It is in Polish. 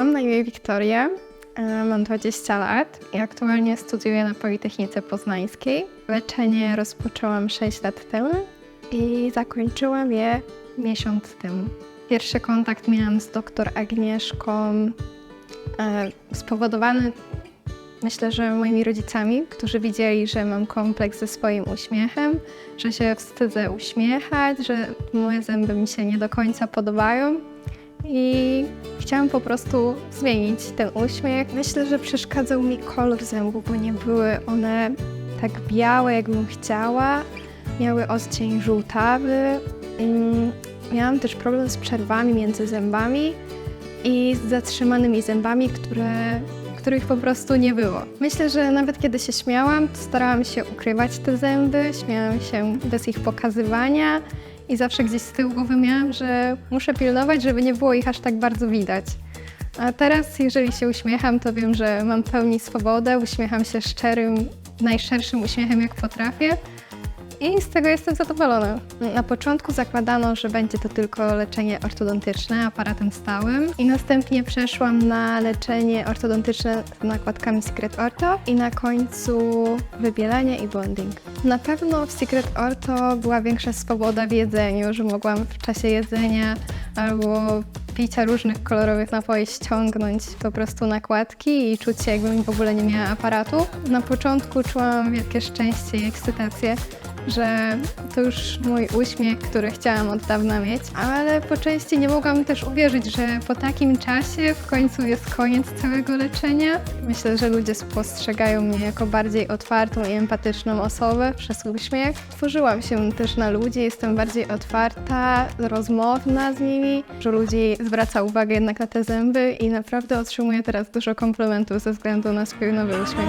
Mam na imię Wiktoria, e, mam 20 lat i aktualnie studiuję na Politechnice Poznańskiej. Leczenie rozpoczęłam 6 lat temu i zakończyłam je miesiąc temu. Pierwszy kontakt miałam z doktor Agnieszką e, spowodowany myślę, że moimi rodzicami, którzy widzieli, że mam kompleks ze swoim uśmiechem, że się wstydzę uśmiechać, że moje zęby mi się nie do końca podobają. I chciałam po prostu zmienić ten uśmiech. Myślę, że przeszkadzał mi kolor zębów, bo nie były one tak białe, jakbym chciała. Miały odcień żółtawy. Miałam też problem z przerwami między zębami i z zatrzymanymi zębami, które, których po prostu nie było. Myślę, że nawet kiedy się śmiałam, starałam się ukrywać te zęby, śmiałam się bez ich pokazywania i zawsze gdzieś z tyłu głowy miałam, że muszę pilnować, żeby nie było ich aż tak bardzo widać. A teraz, jeżeli się uśmiecham, to wiem, że mam pełni swobodę, uśmiecham się szczerym, najszerszym uśmiechem, jak potrafię. I z tego jestem zadowolona. Na początku zakładano, że będzie to tylko leczenie ortodontyczne aparatem stałym i następnie przeszłam na leczenie ortodontyczne z nakładkami Secret Ortho i na końcu wybielanie i bonding. Na pewno w Secret Ortho była większa swoboda w jedzeniu, że mogłam w czasie jedzenia albo picia różnych kolorowych napoi ściągnąć po prostu nakładki i czuć się jakbym w ogóle nie miała aparatu. Na początku czułam wielkie szczęście i ekscytację, że to już mój uśmiech, który chciałam od dawna mieć, ale po części nie mogłam też uwierzyć, że po takim czasie w końcu jest koniec całego leczenia. Myślę, że ludzie postrzegają mnie jako bardziej otwartą i empatyczną osobę przez uśmiech. Tworzyłam się też na ludzi, jestem bardziej otwarta, rozmowna z nimi, że ludzi zwraca uwagę jednak na te zęby i naprawdę otrzymuję teraz dużo komplementów ze względu na swój nowy uśmiech.